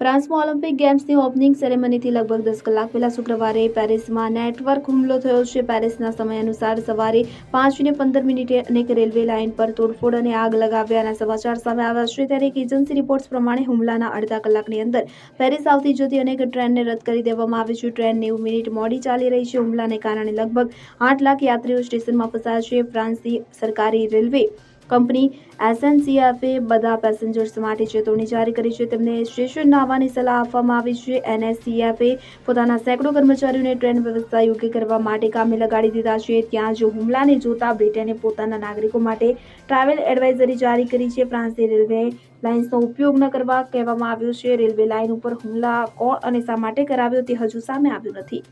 ફ્રાન્સમાં Olympic ગેમ્સની opening સેરેમનીથી લગભગ દસ કલાક પહેલા શુક્રવારે પેરિસમાં નેટવર્ક હુમલો થયો છે. પેરિસના સમય અનુસાર સવારે પાંચને પંદર મિનિટે અનેક રેલવે લાઇન પર તોડફોડ અને આગ લગાવ્યાના સમાચાર સામે આવ્યા છે. ત્યારે એક એજન્સી રિપોર્ટ્સ પ્રમાણે હુમલાના અડધા કલાકની અંદર પેરિસ આવતી જતી અનેક ટ્રેનને રદ કરી દેવામાં આવી છે. ટ્રેન નેવું મિનિટ મોડી ચાલી રહી છે. હુમલાને કારણે લગભગ આઠ લાખ યાત્રીઓ સ્ટેશનમાં ફસાયા છે. ફ્રાન્સની સરકારી રેલવે કંપની એસએનસીએફએ બધા પેસેન્જર્સ માટે ચેતવણી જારી કરી છે. તેમને સ્ટેશન આવવાની સલાહ આપવામાં આવી છે. એનએસસીએફે પોતાના સેંકડો કર્મચારીઓને ટ્રેન વ્યવસ્થા યોગ્ય કરવા માટે કામે લગાડી દીધા છે. ત્યાં જો હુમલાને જોતા બ્રિટને પોતાના નાગરિકો માટે ટ્રાવેલ એડવાઇઝરી જારી કરી છે. ફ્રાન્સે રેલવે લાઇન્સનો ઉપયોગ ન કરવા કહેવામાં આવ્યું છે. રેલવે લાઇન ઉપર હુમલા કોણ અને શા માટે કરાવ્યો તે હજુ સામે આવ્યું નથી.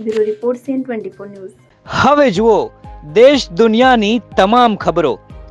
Bureau report CN twenty news. હવે જુઓ, દેશ દુનિયાની તમામ ખબરો.